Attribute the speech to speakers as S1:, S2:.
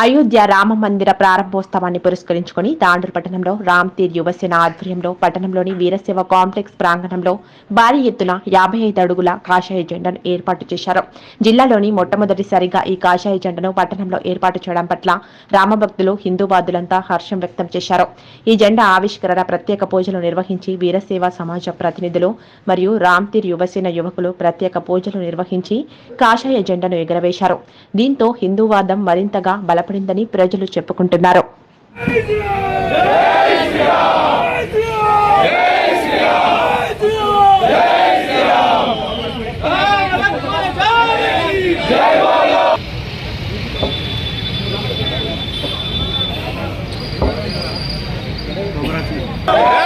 S1: అయోధ్య రామ మందిర ప్రారంభోత్సవాన్ని పురస్కరించుకుని తాండూరు పట్టణంలో రామ్ తీర్ యువసేన ఆధ్వర్యంలో పట్టణంలోని వీరశివ కాంప్లెక్స్ ప్రాంగణంలో భారీ ఎత్తున యాభై ఐదు అడుగుల కాషాయ జెండాను ఏర్పాటు చేశారు. జిల్లాలోని మొట్టమొదటిసారిగా ఈ కాషాయ జెండాను పట్టణంలో ఏర్పాటు చేయడం పట్ల రామభక్తులు హిందూవాదులంతా హర్షం వ్యక్తం చేశారు. ఈ జెండా ఆవిష్కరణ ప్రత్యేక పూజలు నిర్వహించి వీరసేవ సమాజ ప్రతినిధులు మరియు రామ్ తీర్ యువసేన యువకులు ప్రత్యేక పూజలు నిర్వహించి కాషాయ జెండాను ఎగరవేశారు. దీంతో హిందూవాదం మరింతగా బల బలపడిందని ప్రజలు చెప్పుకుంటున్నారు
S2: Yeah!